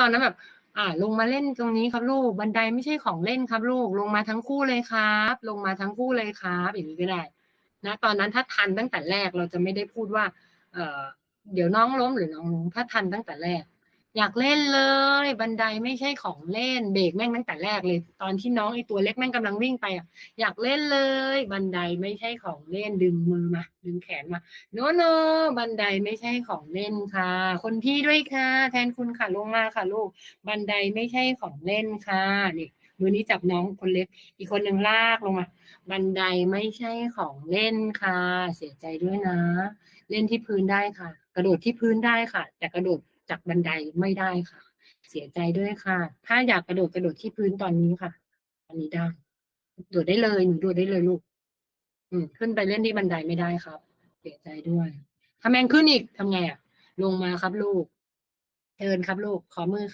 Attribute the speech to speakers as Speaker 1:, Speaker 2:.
Speaker 1: ตอนนั้นแบบ อ่า ลงมาเล่นตรงนี้ครับลูก บันไดไม่ใช่ของเล่นครับลูก ลงมาทั้งคู่เลยครับ ลงมาทั้งคู่เลยครับอย่างนี้ก็ได้ นะ ตอนนั้นถ้าทันตั้งแต่แรกเราจะไม่ได้พูดว่า เอ่อเดี๋ยวน้องล้มหรือน้องล้มถ้าทันตั้งแต่แรก อยากเล่นเลย บันไดไม่ใช่ของเล่นเบรกแม่งตั้งแต่แรกเลย ตอนที่น้องไอตัวเล็กแม่งกำลังวิ่งไปอะอยากเล่นเลย บันไดไม่ใช่ของเล่นดึงมือมาดึงแขนมาโนโนบันไดไม่ใช่ของเล่นค่ะ คนพี่ด้วยค่ะ แทนคุณค่ะลงมาค่ะลูก บันไดไม่ใช่ของเล่นค่ะนี่มือนี้จับน้องคนเล็ก อีกคนหนึ่งลากลงมาบันไดไม่ใช่ของเล่นค่ะ เสียใจด้วยนะ เล่นที่พื้นได้ค่ะ กระโดดที่พื้นได้ค่ะ แต่กระโดด จากบันไดไม่ได้ค่ะ เสียใจด้วยค่ะ ถ้าอยากกระโดดกระโดดที่พื้นตอนนี้ค่ะอันนี้ได้โดดได้เลยหนูโดดได้เลยลูก อืม ขึ้นไปเล่นที่บันไดไม่ได้ครับ เสียใจด้วยถ้าแมงขึ้นอีกทำไงอะ ลงมาครับลูกเชิญครับลูกขอมือ